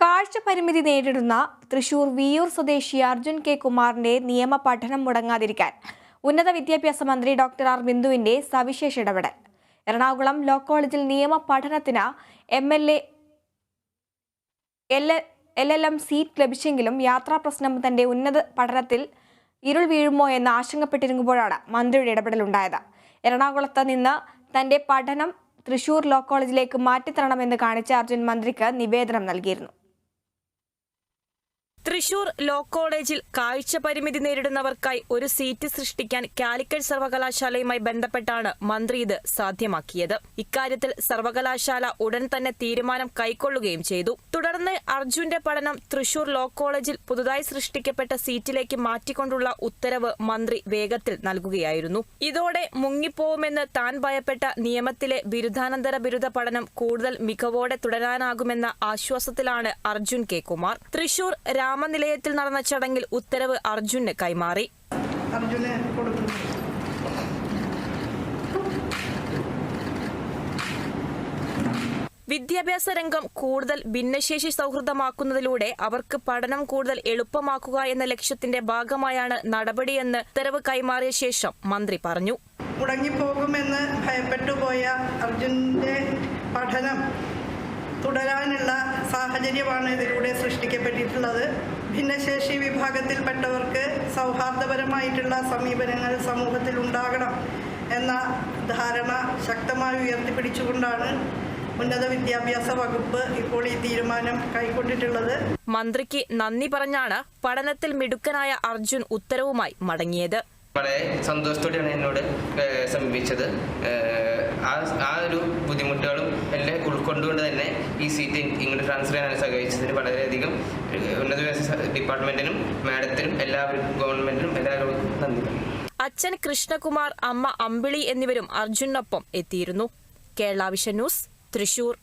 കാഴ്ച പരിമിതി നേരിടുന്ന തൃശൂർ വിയൂർ സ്വദേശി അർജുൻ കെ കുമാറിന്റെ നിയമ പഠനം മുടങ്ങാതിരിക്കാൻ ഉന്നത വിദ്യാഭ്യാസ മന്ത്രി ഡോക്ടർ ആർ ബിന്ദുവിന്റെ സവിശേഷ ഇടപെടൽ. എറണാകുളം ലോ കോളേജിൽ നിയമ പഠനത്തിന് M L L L M seat ലഭിച്ചെങ്കിലും യാത്രാ പ്രശ്നം തന്റെ ഉന്നത പഠനത്തിൽ ഇരുൾ വീഴുമോ എന്ന് ആശങ്കപ്പെട്ടിരുന്നപ്പോഴാണ് മന്ത്രിയുടെ ഇടപെടലുണ്ടായത്. എറണാകുളത്ത് നിന്ന് തന്റെ പഠനം തൃശൂർ ലോ കോളേജിലേക്ക് മാറ്റിത്തരണമെന്ന് കാണിച്ച് അർജുൻ മന്ത്രിക്ക് നിവേദനം നൽകിയിരുന്നു. തൃശൂർ ലോ കോളേജിൽ കാഴ്ച പരിമിതി നേരിടുന്നവർക്കായി ഒരു സീറ്റ് സൃഷ്ടിക്കാൻ കാലിക്കറ്റ് സർവകലാശാലയുമായി ബന്ധപ്പെട്ടാണ് മന്ത്രി ഇത് സാധ്യമാക്കിയത്. ഇക്കാര്യത്തിൽ സർവകലാശാല ഉടൻ തന്നെ തീരുമാനം കൈക്കൊള്ളുകയും ചെയ്തു. തുടർന്ന് അർജുന്റെ പഠനം തൃശൂർ ലോ കോളേജിൽ പുതുതായി സൃഷ്ടിക്കപ്പെട്ട സീറ്റിലേക്ക് മാറ്റിക്കൊണ്ടുള്ള ഉത്തരവ് മന്ത്രി വേഗത്തിൽ നൽകുകയായിരുന്നു. ഇതോടെ മുങ്ങിപ്പോവുമെന്ന് താൻ ഭയപ്പെട്ട നിയമത്തിലെ ബിരുദാനന്തര ബിരുദ പഠനം കൂടുതൽ മികവോടെ തുടരാനാകുമെന്ന ആശ്വാസത്തിലാണ് അർജുൻ കെ കുമാർ. തൃശൂർ രാമനിലയത്തിൽ നടന്ന ചടങ്ങിൽ ഉത്തരവ് അർജുന് കൈമാറി. അർജുന് വിദ്യാഭ്യാസ രംഗം കൂടുതൽ ഭിന്നശേഷി സൗഹൃദമാക്കുന്നതിലൂടെ അവർക്ക് പഠനം കൂടുതൽ എളുപ്പമാക്കുക എന്ന ലക്ഷ്യത്തിന്റെ ഭാഗമായാണ് നടപടിയെന്ന് ഉത്തരവ് കൈമാറിയ ശേഷം മന്ത്രി പറഞ്ഞു. മുടങ്ങിപ്പോകുമെന്ന് ഭയപ്പെട്ടുപോയ അർജുന്റെ പഠനം തുടരാനുള്ള സാഹചര്യമാണ് ഇതിലൂടെ സൃഷ്ടിക്കപ്പെട്ടിട്ടുള്ളത്. ഭിന്നശേഷി വിഭാഗത്തിൽപ്പെട്ടവർക്ക് സൗഹാർദ്ദപരമായിട്ടുള്ള സമീപനങ്ങൾ സമൂഹത്തിൽ ഉണ്ടാകണം എന്ന ധാരണ ശക്തമായി ഉയർത്തിപ്പിടിച്ചുകൊണ്ടാണ് ഉന്നത വിദ്യാഭ്യാസ വകുപ്പ് ഇപ്പോൾ ഈ തീരുമാനം കൈക്കൊണ്ടിട്ടുള്ളത്. മന്ത്രിക്ക് നന്ദി പറഞ്ഞാണ് പഠനത്തിൽ മിടുക്കനായ അർജുൻ ഉത്തരവുമായി മടങ്ങിയത്. വളരെ സന്തോഷത്തോടെയാണ് എന്നോട് സമീപിച്ചത്. ആ ഒരു ബുദ്ധിമുട്ടുകളും എല്ലാം ഉൾക്കൊണ്ടുകൊണ്ട് തന്നെ ഈ സീറ്റ് ഇങ്ങോട്ട് ട്രാൻസ്ഫർ ചെയ്യാൻ സഹായിച്ചതിന് വളരെയധികം ഉന്നത വിദ്യാഭ്യാസ ഡിപ്പാർട്ട്മെന്റിനും മാഡത്തിനും എല്ലാവരും ഗവൺമെന്റിനും എല്ലാവരും നന്ദി. അച്ഛൻ കൃഷ്ണകുമാർ അമ്മ അമ്പിളി എന്നിവരും അർജുനൊപ്പം എത്തിയിരുന്നു. Kerala vision news Thrissur.